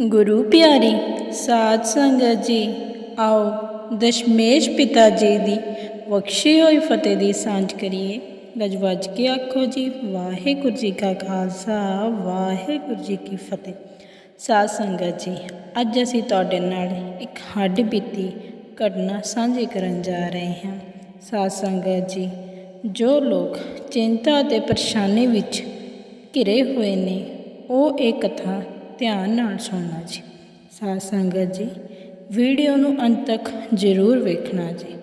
ਗੁਰੂ ਪਿਆਰੀ, ਸਾਧ ਸੰਗਤ ਜੀ, ਆਓ ਦਸ਼ਮੇਸ਼ ਪਿਤਾ ਜੀ ਦੀ ਬਖਸ਼ੀ ਹੋਈ ਫਤਿਹ ਦੀ ਸਾਂਝ ਕਰੀਏ। ਗੱਜ ਕੇ ਆਖੋ ਜੀ, ਵਾਹਿਗੁਰੂ ਜੀ ਕਾ ਖਾਲਸਾ, ਵਾਹਿਗੁਰੂ ਜੀ ਕੀ ਫਤਿਹ। ਸਾਧ ਸੰਗਤ ਜੀ, ਅੱਜ ਅਸੀਂ ਤੁਹਾਡੇ ਨਾਲ ਇੱਕ ਹੱਡ ਬੀਤੀ ਘਟਨਾ ਸਾਂਝੀ ਕਰਨ ਜਾ ਰਹੇ ਹਾਂ। ਸਾਧ ਸੰਗਤ ਜੀ, ਜੋ ਲੋਕ ਚਿੰਤਾ ਅਤੇ ਪਰੇਸ਼ਾਨੀ ਵਿੱਚ ਘਿਰੇ ਹੋਏ ਨੇ, ਉਹ ਇਹ ਕਥਾ ਧਿਆਨ ਨਾਲ ਸੁਣਨਾ ਜੀ। ਸਾਧ ਸੰਗਤ ਜੀ, ਵੀਡੀਓ ਨੂੰ ਅੰਤ ਤੱਕ ਜ਼ਰੂਰ ਵੇਖਣਾ ਜੀ।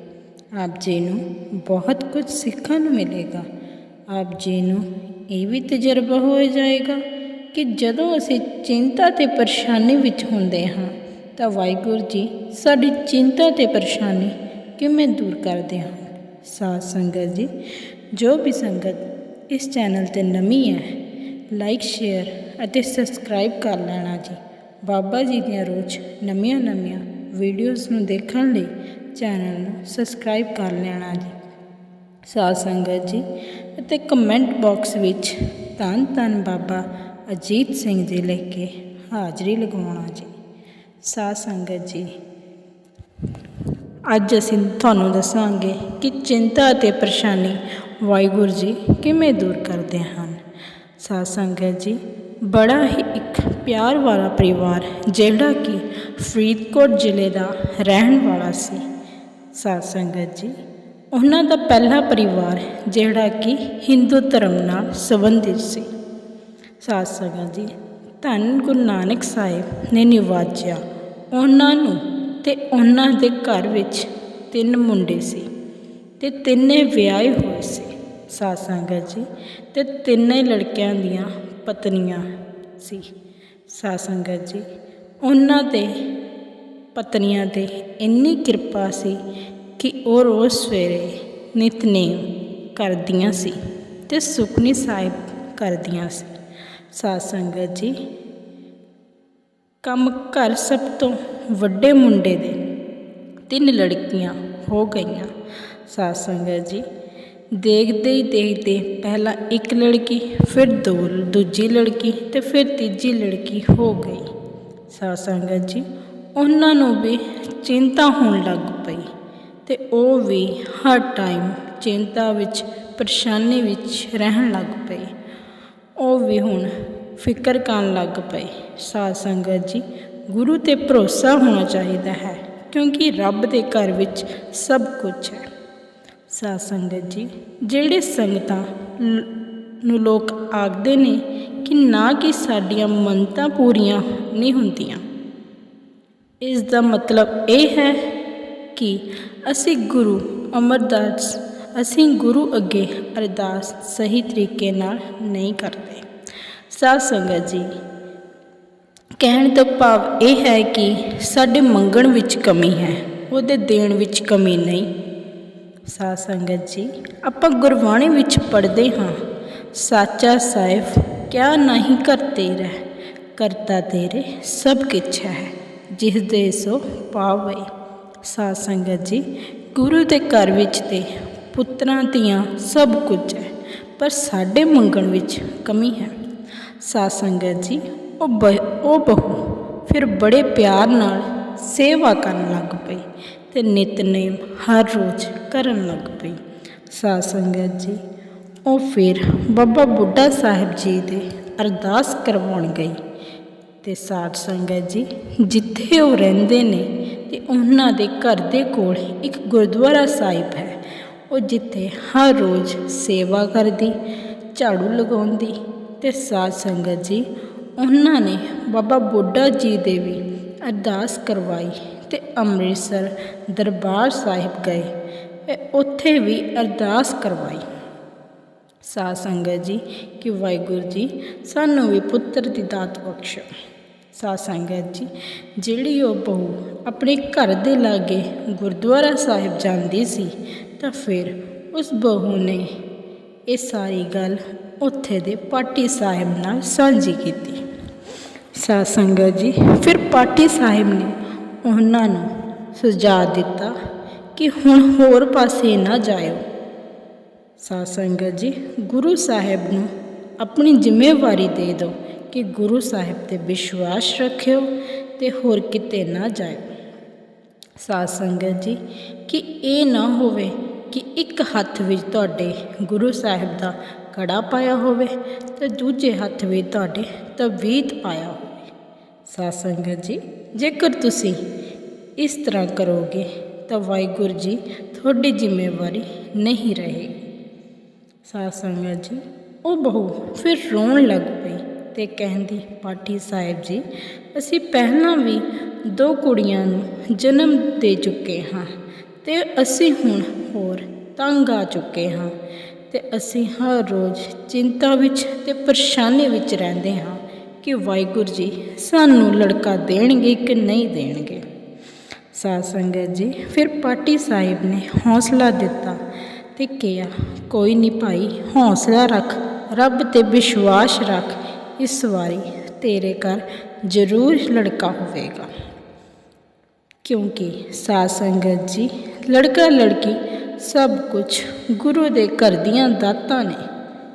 ਆਪ ਜੀ ਨੂੰ ਬਹੁਤ ਕੁਝ ਸਿੱਖਣ ਨੂੰ ਮਿਲੇਗਾ। ਆਪ ਜੀ ਨੂੰ ਇਹ ਵੀ ਤਜਰਬਾ ਹੋ ਜਾਏਗਾ ਕਿ ਜਦੋਂ ਅਸੀਂ ਚਿੰਤਾ ਤੇ ਪਰੇਸ਼ਾਨੀ ਵਿੱਚ ਹੁੰਦੇ ਹਾਂ, ਤਾਂ ਵਾਹਿਗੁਰੂ ਜੀ ਸਾਡੀ ਚਿੰਤਾ ਤੇ ਪਰੇਸ਼ਾਨੀ ਕਿਵੇਂ ਦੂਰ ਕਰਦੇ ਹਨ ਸਾਧ ਸੰਗਤ ਜੀ, ਜੋ ਵੀ ਸੰਗਤ ਇਸ ਚੈਨਲ ਤੇ ਨਵੀਂ ਹੈ, ਲਾਈਕ, ਸ਼ੇਅਰ ਅਤੇ ਸਬਸਕ੍ਰਾਈਬ ਕਰ ਲੈਣਾ ਜੀ। ਬਾਬਾ ਜੀ ਦੀਆਂ ਰੋਜ਼ ਨਵੀਆਂ ਨਵੀਆਂ ਵੀਡੀਓਜ਼ ਨੂੰ ਦੇਖਣ ਲਈ ਚੈਨਲ ਨੂੰ ਸਬਸਕ੍ਰਾਈਬ ਕਰ ਲੈਣਾ ਜੀ। ਸਾਧ ਸੰਗਤ ਜੀ, ਅਤੇ ਕਮੈਂਟ ਬਾਕਸ ਵਿੱਚ ਧੰਨ ਧੰਨ ਬਾਬਾ ਅਜੀਤ ਸਿੰਘ ਜੀ ਲਿਖ ਕੇ ਹਾਜ਼ਰੀ ਲਗਾਉਣਾ ਜੀ। ਸਾਧ ਸੰਗਤ ਜੀ, ਅੱਜ ਅਸੀਂ ਤੁਹਾਨੂੰ ਦੱਸਾਂਗੇ ਕਿ ਚਿੰਤਾ ਅਤੇ ਪਰੇਸ਼ਾਨੀ ਵਾਹਿਗੁਰੂ ਜੀ ਕਿਵੇਂ ਦੂਰ ਕਰਦੇ ਹਨ। ਸਾਧ ਸੰਗਤ ਜੀ ਬੜਾ ਹੀ ਇੱਕ ਪਿਆਰ ਵਾਲਾ ਪਰਿਵਾਰ, ਜਿਹੜਾ ਕਿ ਫਰੀਦਕੋਟ ਜ਼ਿਲ੍ਹੇ ਦਾ ਰਹਿਣ ਵਾਲਾ ਸੀ। ਸਾਧ ਸੰਗਤ ਜੀ, ਉਹਨਾਂ ਦਾ ਪਹਿਲਾ ਪਰਿਵਾਰ, ਜਿਹੜਾ ਕਿ ਹਿੰਦੂ ਧਰਮ ਨਾਲ ਸੰਬੰਧਿਤ ਸੀ। ਸਾਧ ਸੰਗਤ ਜੀ, ਧੰਨ ਗੁਰੂ ਨਾਨਕ ਸਾਹਿਬ ਨੇ ਨਿਵਾਜਿਆ ਉਹਨਾਂ ਨੂੰ ਤੇ ਉਹਨਾਂ ਦੇ ਘਰ ਵਿੱਚ ਤਿੰਨ ਮੁੰਡੇ ਸੀ ਤੇ ਤਿੰਨੇ ਵਿਆਹੇ ਹੋਏ ਸੀ। ਸਾਧ ਸੰਗਤ ਜੀ, ਤੇ ਤਿੰਨੇ ਲੜਕਿਆਂ ਦੀਆਂ ਪਤਨੀਆਂ ਸੀ ਸਾਧ ਸੰਗਤ ਜੀ। ਉਹਨਾਂ ਦੇ ਪਤਨੀਆਂ ਤੇ ਇੰਨੀ ਕਿਰਪਾ ਸੀ ਕਿ ਉਹ ਰੋਜ਼ ਸਵੇਰੇ ਨਿਤਨੇਮ ਕਰਦੀਆਂ ਸੀ ਤੇ ਸੁਖਨੀ ਸਾਹਿਬ ਕਰਦੀਆਂ ਸੀ। ਸਾਧ ਸੰਗਤ ਜੀ, ਕੰਮ ਘਰ ਸਭ ਤੋਂ ਵੱਡੇ ਮੁੰਡੇ ਦੇ ਤਿੰਨ ਲੜਕੀਆਂ ਹੋ ਗਈਆਂ। ਸਾਧ ਸੰਗਤ ਜੀ ਦੇਖਦੇ ਹੀ ਦੇਖਦੇ ਪਹਿਲਾਂ ਇੱਕ ਲੜਕੀ, ਫਿਰ ਦੋ, ਦੂਜੀ ਲੜਕੀ ਤੇ ਫਿਰ ਤੀਜੀ ਲੜਕੀ ਹੋ ਗਈ। ਸਾਧ ਸੰਗਤ ਜੀ, ਉਹਨਾਂ ਨੂੰ ਵੀ ਚਿੰਤਾ ਹੋਣ ਲੱਗ ਪਈ ਤੇ ਉਹ ਵੀ ਹਰ ਟਾਈਮ ਚਿੰਤਾ ਵਿੱਚ, ਪਰੇਸ਼ਾਨੀ ਵਿੱਚ ਰਹਿਣ ਲੱਗ ਪਏ। ਉਹ ਵੀ ਹੁਣ ਫਿਕਰ ਕਰਨ ਲੱਗ ਪਏ। ਸਾਧ ਸੰਗਤ ਜੀ, ਗੁਰੂ ਤੇ ਭਰੋਸਾ ਹੋਣਾ ਚਾਹੀਦਾ ਹੈ ਕਿਉਂਕਿ ਰੱਬ ਦੇ ਘਰ ਵਿੱਚ ਸਭ ਕੁਝ ਹੈ। ਸਾਧ ਸੰਗਤ ਜੀ, ਜਿਹੜੇ ਸੰਗਤਾਂ ਨੂੰ ਲੋਕ ਆਖਦੇ ਨੇ ਕਿ ਨਾ ਕਿ ਸਾਡੀਆਂ ਮੰਨਤਾਂ ਪੂਰੀਆਂ ਨਹੀਂ ਹੁੰਦੀਆਂ। ਇਸ ਦਾ ਮਤਲਬ ਇਹ ਹੈ ਕਿ ਅਸੀਂ ਗੁਰੂ ਅਮਰਦਾਸ, ਅਸੀਂ ਗੁਰੂ ਅੱਗੇ ਅਰਦਾਸ ਸਹੀ ਤਰੀਕੇ ਨਾਲ ਨਹੀਂ ਕਰਦੇ। ਸਾਧ ਸੰਗਤ ਜੀ, ਕਹਿਣ ਤੋਂ ਭਾਵ ਇਹ ਹੈ ਕਿ ਸਾਡੇ ਮੰਗਣ ਵਿੱਚ ਕਮੀ ਹੈ, ਉਹਦੇ ਦੇਣ ਵਿੱਚ ਕਮੀ ਨਹੀਂ। ਸਾਧ ਸੰਗਤ ਜੀ, ਆਪਾਂ ਗੁਰਬਾਣੀ ਵਿੱਚ ਪੜ੍ਹਦੇ ਹਾਂ, ਸਾਚਾ ਸਾਹਿਬ, ਕਿਆ ਨਹੀਂ ਕਰਤੇ ਰਹਿ ਕਰਤਾ ਤੇਰੇ ਸਭ ਕਿਛ ਹੈ ਜਿਸ ਦੇ ਸੋ ਪਾਵੇ। ਸਾਧ ਸੰਗਤ ਜੀ, ਗੁਰੂ ਦੇ ਘਰ ਵਿੱਚ ਤੇ ਪੁੱਤਰਾਂ ਧੀਆਂ ਸਭ ਕੁਝ ਹੈ, ਪਰ ਸਾਡੇ ਮੰਗਣ ਵਿੱਚ ਕਮੀ ਹੈ। ਸਾਧ ਸੰਗਤ ਜੀ, ਉਹ ਬ, ਉਹ ਬਹੂ ਫਿਰ ਬੜੇ ਪਿਆਰ ਨਾਲ ਸੇਵਾ ਕਰਨ ਲੱਗ ਪਈ। ਤੇ ਨਿਤਨੇਮ ਹਰ ਰੋਜ਼ ਕਰਨ ਲੱਗ ਪਈ। ਸਾਧ ਸੰਗਤ ਜੀ, ਉਹ ਫਿਰ ਬਾਬਾ ਬੁੱਢਾ ਸਾਹਿਬ ਜੀ ਦੇ ਅਰਦਾਸ ਕਰਵਾਉਣ ਗਈ। ਤੇ ਸਾਧ ਸੰਗਤ ਜੀ, ਜਿੱਥੇ ਉਹ ਰਹਿੰਦੇ ਨੇ ਤੇ ਉਹਨਾਂ ਦੇ ਘਰ ਦੇ ਕੋਲ ਇੱਕ ਗੁਰਦੁਆਰਾ ਸਾਹਿਬ ਹੈ। ਉਹ ਜਿੱਥੇ ਹਰ ਰੋਜ਼ ਸੇਵਾ ਕਰਦੀ, ਝਾੜੂ ਲਗਾਉਂਦੀ ਤੇ ਸਾਧ ਸੰਗਤ ਜੀ, ਉਹਨਾਂ ਨੇ ਬਾਬਾ ਬੁੱਢਾ ਜੀ ਦੇ ਵੀ ਅਰਦਾਸ ਕਰਵਾਈ ਤੇ ਅੰਮ੍ਰਿਤਸਰ ਦਰਬਾਰ ਸਾਹਿਬ ਗਏ ਉੱਥੇ ਵੀ ਅਰਦਾਸ ਕਰਵਾਈ। ਸਾਧ ਸੰਗਤ ਜੀ, ਕਿ ਵਾਹਿਗੁਰੂ ਜੀ ਸਾਨੂੰ ਵੀ ਪੁੱਤਰ ਦੀ ਦਾਤ ਬਖਸ਼ੋ। ਸਾਧ ਸੰਗਤ ਜੀ, ਜਿਹੜੀ ਉਹ ਬਹੂ ਆਪਣੇ ਘਰ ਦੇ ਲਾਗੇ ਗੁਰਦੁਆਰਾ ਸਾਹਿਬ ਜਾਂਦੀ ਸੀ, ਤਾਂ ਫਿਰ ਉਸ ਬਹੂ ਨੇ ਇਹ ਸਾਰੀ ਗੱਲ ਉੱਥੇ ਦੇ ਪਾਟੀ ਸਾਹਿਬ ਨਾਲ ਸਾਂਝੀ ਕੀਤੀ। ਸਾਧ ਸੰਗਤ ਜੀ, ਫਿਰ ਪਾਟੀ ਸਾਹਿਬ ਨੇ ਉਹਨਾਂ ਨੂੰ ਸੁਝਾਅ ਦਿੱਤਾ ਕਿ ਹੁਣ ਹੋਰ ਪਾਸੇ ਨਾ ਜਾਇਓ। ਸਾਧ ਸੰਗਤ ਜੀ, ਗੁਰੂ ਸਾਹਿਬ ਨੂੰ ਆਪਣੀ ਜ਼ਿੰਮੇਵਾਰੀ ਦੇ ਦਿਓ ਕਿ ਗੁਰੂ ਸਾਹਿਬ ਤੇ ਵਿਸ਼ਵਾਸ ਰੱਖਿਓ ਤੇ ਹੋਰ ਕਿਤੇ ਨਾ ਜਾਇਓ। ਸਾਧ ਸੰਗਤ ਜੀ, ਕਿ ਇਹ ਨਾ ਹੋਵੇ ਕਿ ਇੱਕ ਹੱਥ ਵਿੱਚ ਤੁਹਾਡੇ ਗੁਰੂ ਸਾਹਿਬ ਦਾ ਕੜਾ ਪਾਇਆ ਹੋਵੇ ਤੇ ਦੂਜੇ ਹੱਥ ਵਿੱਚ ਤੁਹਾਡੇ ਤਵੀਤ ਪਾਇਆ ਹੋਵੇ। ਸਾਧ ਸੰਗਤ ਜੀ ਜੇਕਰ ਤੁਸੀਂ ਇਸ ਤਰ੍ਹਾਂ ਕਰੋਗੇ ਤਾਂ ਵਾਹਿਗੁਰੂ ਜੀ ਤੁਹਾਡੀ ਜ਼ਿੰਮੇਵਾਰੀ ਨਹੀਂ ਰਹੇਗੀ। ਸਾਧ ਸੰਗਤ ਜੀ, ਉਹ ਬਹੂ ਫਿਰ ਰੋਣ ਲੱਗ ਪਈ ਤੇ ਕਹਿੰਦੀ, ਪਾਠੀ ਸਾਹਿਬ ਜੀ, ਅਸੀਂ ਪਹਿਲਾਂ ਵੀ ਦੋ ਕੁੜੀਆਂ ਨੂੰ ਜਨਮ ਦੇ ਚੁੱਕੇ ਹਾਂ ਤੇ ਅਸੀਂ ਹੁਣ ਹੋਰ ਤੰਗ ਆ ਚੁੱਕੇ ਹਾਂ ਤੇ ਅਸੀਂ ਹਰ ਰੋਜ਼ ਚਿੰਤਾ ਵਿੱਚ ਤੇ ਪਰੇਸ਼ਾਨੀ ਵਿੱਚ ਰਹਿੰਦੇ ਹਾਂ। ਕਿ ਵਾਹਿਗੁਰੂ ਜੀ ਸਾਨੂੰ ਲੜਕਾ ਦੇਣਗੇ ਕਿ ਨਹੀਂ ਦੇਣਗੇ? ਸਾਧ ਸੰਗਤ ਜੀ, ਫਿਰ ਪਾਟੀ ਸਾਹਿਬ ਨੇ ਹੌਸਲਾ ਦਿੱਤਾ ਤੇ ਕਿਹਾ, ਕੋਈ ਨਹੀਂ ਭਾਈ, ਹੌਸਲਾ ਰੱਖ, ਰੱਬ ਤੇ ਵਿਸ਼ਵਾਸ ਰੱਖ, ਇਸ ਵਾਰੀ ਤੇਰੇ ਘਰ ਜ਼ਰੂਰ ਲੜਕਾ ਹੋਵੇਗਾ। ਕਿਉਂਕਿ ਸਾਧ ਸੰਗਤ ਜੀ, ਲੜਕਾ ਲੜਕੀ ਸਭ ਕੁਝ ਗੁਰੂ ਦੇ ਘਰ ਦੀਆਂ ਦਾਤਾਂ ਨੇ।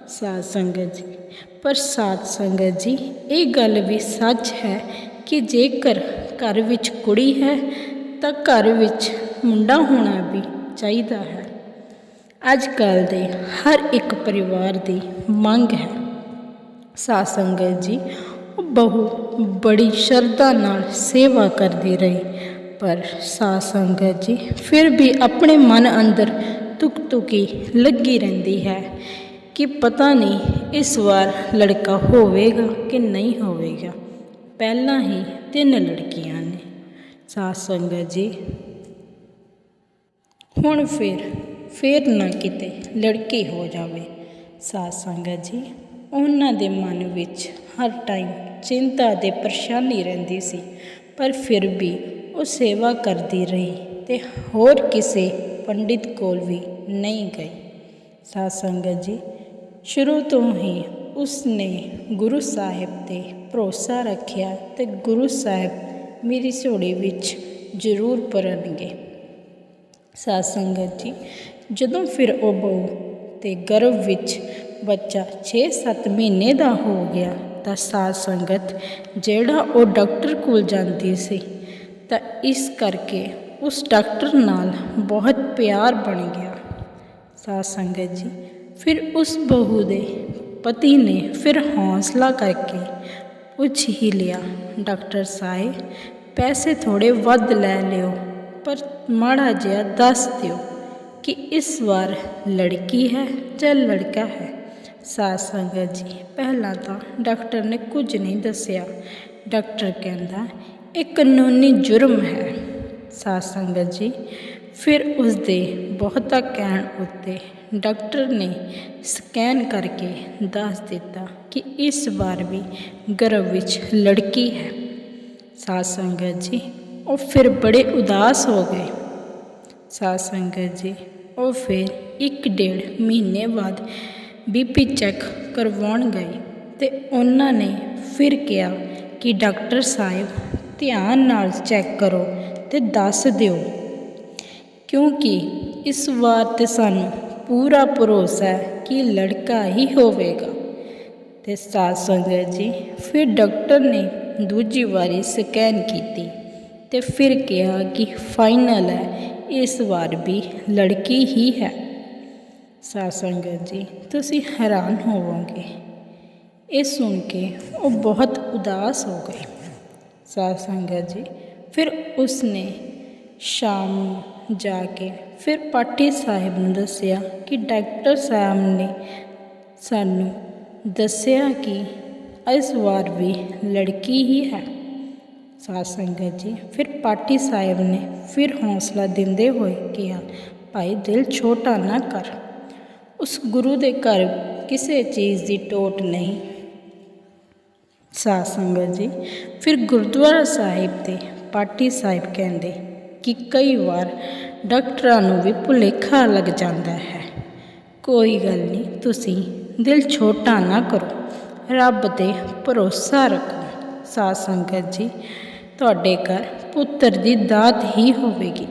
ਸਾਧ ਸੰਗਤ ਜੀ ਪਰ ਸਾਧ ਸੰਗਤ ਜੀ, ਇਹ ਗੱਲ ਵੀ ਸੱਚ ਹੈ ਕਿ ਜੇਕਰ ਘਰ ਵਿੱਚ ਕੁੜੀ ਹੈ, ਤਾਂ ਘਰ ਵਿੱਚ ਮੁੰਡਾ ਹੋਣਾ ਵੀ ਚਾਹੀਦਾ ਹੈ। ਅੱਜ ਕੱਲ ਦੇ ਹਰ ਇੱਕ ਪਰਿਵਾਰ ਦੀ ਮੰਗ ਹੈ। ਸਾਧ ਸੰਗਤ ਜੀ, ਉਹ ਬਹੂ ਬੜੀ ਸ਼ਰਧਾ ਨਾਲ ਸੇਵਾ ਕਰਦੀ ਰਹੀ, ਪਰ ਸਾਧ ਸੰਗਤ ਜੀ, ਫਿਰ ਵੀ ਆਪਣੇ ਮਨ ਅੰਦਰ ਤੁਕ ਤੁਕੀ ਲੱਗੀ ਰਹਿੰਦੀ ਹੈ। ਕਿ ਪਤਾ ਨਹੀਂ ਇਸ ਵਾਰ ਲੜਕਾ ਹੋਵੇਗਾ ਕਿ ਨਹੀਂ ਹੋਵੇਗਾ। ਪਹਿਲਾਂ ਹੀ ਤਿੰਨ ਲੜਕੀਆਂ ਨੇ। ਸਾਧ ਸੰਗਤ ਜੀ। ਹੁਣ ਫਿਰ ਫਿਰ ਨਾ ਕਿਤੇ ਲੜਕੀ ਹੋ ਜਾਵੇ। ਸਾਧ ਸੰਗਤ ਜੀ, ਉਹਨਾਂ ਦੇ ਮਨ ਵਿੱਚ ਹਰ ਟਾਈਮ ਚਿੰਤਾ ਤੇ ਪਰੇਸ਼ਾਨੀ ਰਹਿੰਦੀ ਸੀ, ਪਰ ਫਿਰ ਵੀ ਉਹ ਸੇਵਾ ਕਰਦੀ ਰਹੀ ਤੇ ਹੋਰ ਕਿਸੇ ਪੰਡਿਤ ਕੋਲ ਵੀ ਨਹੀਂ ਗਈ। ਸਾਧ ਸੰਗਤ ਜੀ ਸ਼ੁਰੂ ਤੋਂ ਹੀ ਉਸਨੇ ਗੁਰੂ ਸਾਹਿਬ ਤੇ ਭਰੋਸਾ ਰੱਖਿਆ ਤੇ ਗੁਰੂ ਸਾਹਿਬ ਮੇਰੀ ਝੋਲੀ ਵਿੱਚ ਜ਼ਰੂਰ ਭਰਨਗੇ ਸਾਧ ਸੰਗਤ ਜੀ, ਜਦੋਂ ਫਿਰ ਉਹ ਬਹੂ ਤੇ ਗਰਭ ਵਿੱਚ ਬੱਚਾ 6-7 ਮਹੀਨੇ ਦਾ ਹੋ ਗਿਆ ਤਾਂ ਸਾਧ ਸੰਗਤ ਜਿਹੜਾ ਉਹ ਡਾਕਟਰ ਕੋਲ ਜਾਂਦੀ ਸੀ ਤਾਂ ਇਸ ਕਰਕੇ ਉਸ ਡਾਕਟਰ ਨਾਲ ਬਹੁਤ ਪਿਆਰ ਬਣ ਗਿਆ। ਸਾਧ ਸੰਗਤ ਜੀ ਫਿਰ ਉਸ ਬਹੂ ਦੇ ਪਤੀ ਨੇ ਫਿਰ ਹੌਸਲਾ ਕਰਕੇ ਪੁੱਛ ਹੀ ਲਿਆ, ਡਾਕਟਰ ਸਾਹਿਬ, ਪੈਸੇ ਥੋੜੇ ਵੱਧ ਲੈ ਲਿਓ, ਪਰ ਮਾੜਾ ਜਿਹਾ ਦੱਸ ਦਿਓ ਕਿ ਇਸ ਵਾਰ ਲੜਕੀ ਹੈ ਜਾਂ ਲੜਕਾ ਹੈ? ਸਾਧ ਸੰਗਤ ਜੀ, ਪਹਿਲਾਂ ਤਾਂ ਡਾਕਟਰ ਨੇ ਕੁਝ ਨਹੀਂ ਦੱਸਿਆ। ਡਾਕਟਰ ਕਹਿੰਦਾ, ਇਹ ਕਾਨੂੰਨੀ ਜੁਰਮ ਹੈ। ਸਾਧ ਸੰਗਤ ਜੀ, ਫਿਰ ਉਸ ਦੇ ਬਹੁਤਾ ਕਹਿਣ ਉੱਤੇ ਡਾਕਟਰ ਨੇ ਸਕੈਨ ਕਰਕੇ ਦੱਸ ਦਿੱਤਾ ਕਿ ਇਸ ਵਾਰ ਵੀ ਗਰਭ ਵਿੱਚ ਲੜਕੀ ਹੈ। ਸਾਧ ਸੰਗਤ ਜੀ, ਉਹ ਫਿਰ ਬੜੇ ਉਦਾਸ ਹੋ ਗਏ। ਸਾਧ ਸੰਗਤ ਜੀ, ਉਹ ਫਿਰ ਇੱਕ ਡੇਢ ਮਹੀਨੇ ਬਾਅਦ ਬੀਪੀ ਚੈੱਕ ਕਰਵਾਉਣ ਗਏ ਤੇ ਉਹਨਾਂ ਨੇ ਫਿਰ ਕਿਹਾ ਕਿ ਡਾਕਟਰ ਸਾਹਿਬ ਧਿਆਨ ਨਾਲ ਚੈੱਕ ਕਰੋ ਤੇ ਦੱਸ ਦਿਓ। ਕਿਉਂਕਿ ਇਸ ਵਾਰ ਤੇ ਸਾਨੂੰ ਪੂਰਾ ਭਰੋਸਾ ਹੈ ਕਿ ਲੜਕਾ ਹੀ ਹੋਵੇਗਾ। ਤੇ ਸਾਧ ਸੰਗਤ ਜੀ, ਫਿਰ ਡਾਕਟਰ ਨੇ ਦੂਜੀ ਵਾਰੀ ਸਕੈਨ ਕੀਤੀ ਤੇ ਫਿਰ ਕਿਹਾ ਕਿ ਫਾਈਨਲ ਹੈ, ਇਸ ਵਾਰ ਵੀ ਲੜਕੀ ਹੀ ਹੈ। ਸਾਧ ਸੰਗਤ ਜੀ, ਤੁਸੀਂ ਹੈਰਾਨ ਹੋਵੋਗੇ। ਇਹ ਸੁਣ ਕੇ ਉਹ ਬਹੁਤ ਉਦਾਸ ਹੋ ਗਏ। ਸਾਧ ਸੰਗਤ ਜੀ, ਫਿਰ ਉਸਨੇ ਸ਼ਾਮ ਨੂੰ ਜਾ ਕੇ ਫਿਰ ਪਾਠੀ ਸਾਹਿਬ ਨੂੰ ਦੱਸਿਆ ਕਿ ਡਾਕਟਰ ਸਾਹਿਬ ਨੇ ਸਾਨੂੰ ਦੱਸਿਆ ਕਿ ਇਸ ਵਾਰ ਵੀ ਲੜਕੀ ਹੀ ਹੈ। ਸਾਧ ਸੰਗਤ ਜੀ, ਫਿਰ ਪਾਠੀ ਸਾਹਿਬ ਨੇ ਫਿਰ ਹੌਸਲਾ ਦਿੰਦੇ ਹੋਏ ਕਿਹਾ, ਭਾਈ ਦਿਲ ਛੋਟਾ ਨਾ ਕਰ। ਉਸ ਗੁਰੂ ਦੇ ਘਰ ਕਿਸੇ ਚੀਜ਼ ਦੀ ਟੋਟ ਨਹੀਂ। ਸਾਧ ਸੰਗਤ ਜੀ, ਫਿਰ ਗੁਰਦੁਆਰਾ ਸਾਹਿਬ ਤੇ ਪਾਠੀ ਸਾਹਿਬ ਕਹਿੰਦੇ ਕਿ ਕਈ ਵਾਰ ਡਾਕਟਰਾਂ ਨੂੰ ਵੀ ਭੁਲੇਖਾ ਲੱਗ ਜਾਂਦਾ ਹੈ ਕੋਈ ਗੱਲ ਨਹੀਂ ਤੁਸੀਂ ਦਿਲ ਛੋਟਾ ਨਾ ਕਰੋ ਰੱਬ ਤੇ ਭਰੋਸਾ ਰੱਖੋ ਸਾਧ ਸੰਗਤ ਜੀ ਤੁਹਾਡੇ ਘਰ ਪੁੱਤਰ ਦੀ ਦਾਤ ਹੀ ਹੋਵੇਗੀ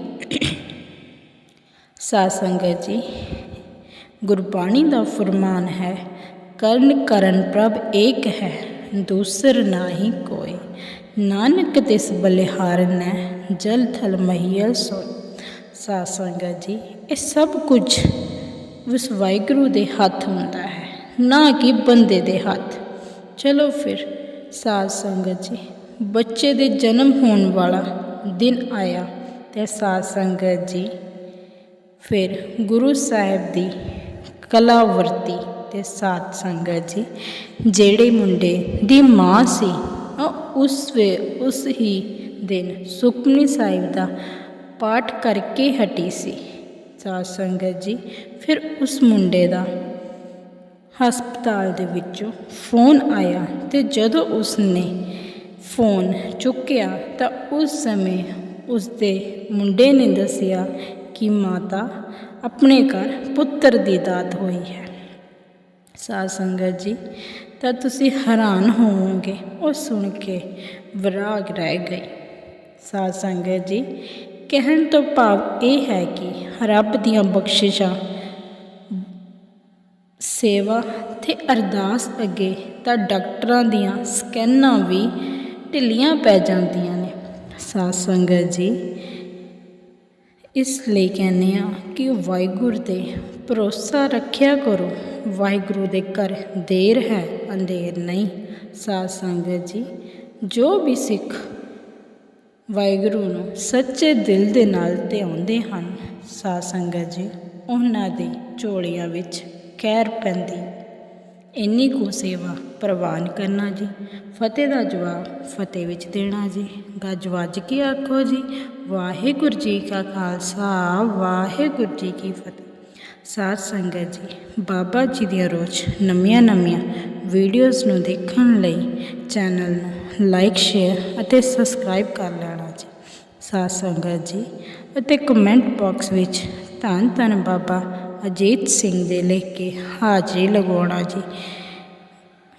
ਸਾਧ ਸੰਗਤ ਜੀ ਗੁਰਬਾਣੀ ਦਾ ਫਰਮਾਨ ਹੈ ਕਰਨ ਕਰਨ ਪ੍ਰਭ ਏਕ ਹੈ ਦੂਸਰ ਨਾਹੀ ਕੋਈ ਨਾਨਕ ਤਿਸ ਬਲਿਹਾਰਨੈ ਜਲ ਥਲ ਮਹੀਲ ਸੋ ਸਾਧ ਸੰਗਤ ਜੀ, ਇਹ ਸਭ ਕੁਝ ਉਸ ਵਾਹਿਗੁਰੂ ਦੇ ਹੱਥ ਹੁੰਦਾ ਹੈ, ਨਾ ਕਿ ਬੰਦੇ ਦੇ ਹੱਥ। ਚਲੋ ਫਿਰ ਸਾਧ ਸੰਗਤ ਜੀ, ਬੱਚੇ ਦੇ ਜਨਮ ਹੋਣ ਵਾਲਾ ਦਿਨ ਆਇਆ ਤੇ ਸਾਧ ਸੰਗਤ ਜੀ ਫਿਰ ਗੁਰੂ ਸਾਹਿਬ ਦੀ ਕਲਾਵਰਤੀ ਤੇ ਸਾਧ ਸੰਗਤ ਜੀ, ਜਿਹੜੇ ਮੁੰਡੇ ਦੀ ਮਾਂ ਸੀ ਉਸ ਵੇ ਉਸ ਹੀ ਦਿਨ ਸੁਖਮਨੀ ਸਾਹਿਬ ਦਾ ਪਾਠ ਕਰਕੇ ਹਟੀ ਸੀ। ਸਾਧ ਸੰਗਤ ਜੀ, ਫਿਰ ਉਸ ਮੁੰਡੇ ਦਾ ਹਸਪਤਾਲ ਦੇ ਵਿੱਚੋਂ ਫੋਨ ਆਇਆ ਤੇ ਜਦੋਂ ਉਸ ਨੇ ਫੋਨ ਚੁੱਕਿਆ ਤਾਂ ਉਸ ਸਮੇਂ ਉਸ ਦੇ ਮੁੰਡੇ ਨੇ ਦੱਸਿਆ ਕਿ ਮਾਤਾ ਆਪਣੇ ਘਰ ਪੁੱਤਰ ਦੀ ਦਾਤ ਹੋਈ ਹੈ। ਸਾਧ ਸੰਗਤ ਜੀ ਤਾਂ ਤੁਸੀਂ ਹੈਰਾਨ ਹੋਵੋਗੇ। ਉਹ ਸੁਣ ਕੇ ਵਿਰਾਗ ਰਹਿ ਗਈ। ਸਾਧ ਸੰਗਤ ਜੀ, ਕਹਿਣ ਤੋਂ ਭਾਵ ਇਹ ਹੈ ਕਿ ਰੱਬ ਦੀਆਂ ਬਖਸ਼ਿਸ਼ਾਂ, ਸੇਵਾ ਤੇ ਅਰਦਾਸ ਅੱਗੇ ਤਾਂ ਡਾਕਟਰਾਂ ਦੀਆਂ ਸਕੈਨਾਂ ਵੀ ਢਿੱਲੀਆਂ ਪੈ ਜਾਂਦੀਆਂ ਨੇ। ਸਾਧ ਸੰਗਤ ਜੀ ਇਸ ਲਈ ਕਹਿੰਦੇ ਆ ਕਿ ਵਾਹਿਗੁਰੂ ਤੇ ਭਰੋਸਾ ਰੱਖਿਆ ਕਰੋ। ਵਾਹਿਗੁਰੂ ਦੇ ਘਰ ਦੇਰ ਹੈ, ਅੰਧੇਰ ਨਹੀਂ। ਸਾਧ ਸੰਗਤ ਜੀ, ਜੋ ਵੀ ਸਿੱਖ ਵਾਹਿਗੁਰੂ ਨੂੰ ਸੱਚੇ ਦਿਲ ਦੇ ਨਾਲ ਧਿਆਉਂਦੇ ਹਨ, ਸਾਧ ਸੰਗਤ ਜੀ, ਉਹਨਾਂ ਦੇ ਝੋਲੀਆਂ ਵਿੱਚ ਖੈਰ ਪੈਂਦੀ। ਇੰਨੀ ਕੁ ਸੇਵਾ ਪ੍ਰਵਾਨ ਕਰਨਾ ਜੀ। ਫਤਿਹ ਦਾ ਜਵਾਬ ਫਤਿਹ ਵਿੱਚ ਦੇਣਾ ਜੀ। ਗੱਜ ਵੱਜ ਕੇ ਆਖੋ ਜੀ, ਵਾਹਿਗੁਰੂ ਜੀ ਕਾ ਖਾਲਸਾ, ਵਾਹਿਗੁਰੂ ਜੀ ਕੀ ਫਤਿਹ। ਸਾਧ ਸੰਗਤ ਜੀ, ਬਾਬਾ ਜੀ ਦੀਆਂ ਰੋਜ਼ ਨਵੀਆਂ ਨਵੀਆਂ ਵੀਡੀਓਜ਼ ਨੂੰ ਦੇਖਣ ਲਈ ਚੈਨਲ ਨੂੰ ਲਾਈਕ, ਸ਼ੇਅਰ ਅਤੇ ਸਬਸਕ੍ਰਾਈਬ ਕਰ ਲੈਣਾ ਜੀ। ਸਾਧ ਸੰਗਤ ਜੀ, ਅਤੇ ਕਮੈਂਟ ਬਾਕਸ ਵਿੱਚ ਧੰਨ ਧੰਨ ਬਾਬਾ ਅਜੀਤ ਸਿੰਘ ਦੇ ਲਿਖ ਕੇ ਹਾਜ਼ਰੀ ਲਗਾਉਣਾ ਜੀ।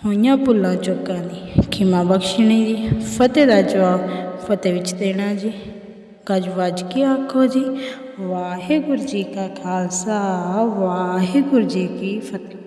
ਹੋਈਆਂ ਭੁੱਲਾਂ ਚੁੱਕਾਂ ਦੀ ਖਿਮਾ ਬਖਸ਼ਣੀ ਜੀ। ਫਤਿਹ ਦਾ ਜਵਾਬ ਫਤਿਹ ਵਿੱਚ ਦੇਣਾ ਜੀ। ਗੱਜ ਵੱਜ ਕੇ ਆਖੋ ਜੀ, ਵਾਹਿਗੁਰੂ ਜੀ ਕਾ ਖਾਲਸਾ, ਵਾਹਿਗੁਰੂ ਜੀ ਕੀ ਫਤਿਹ।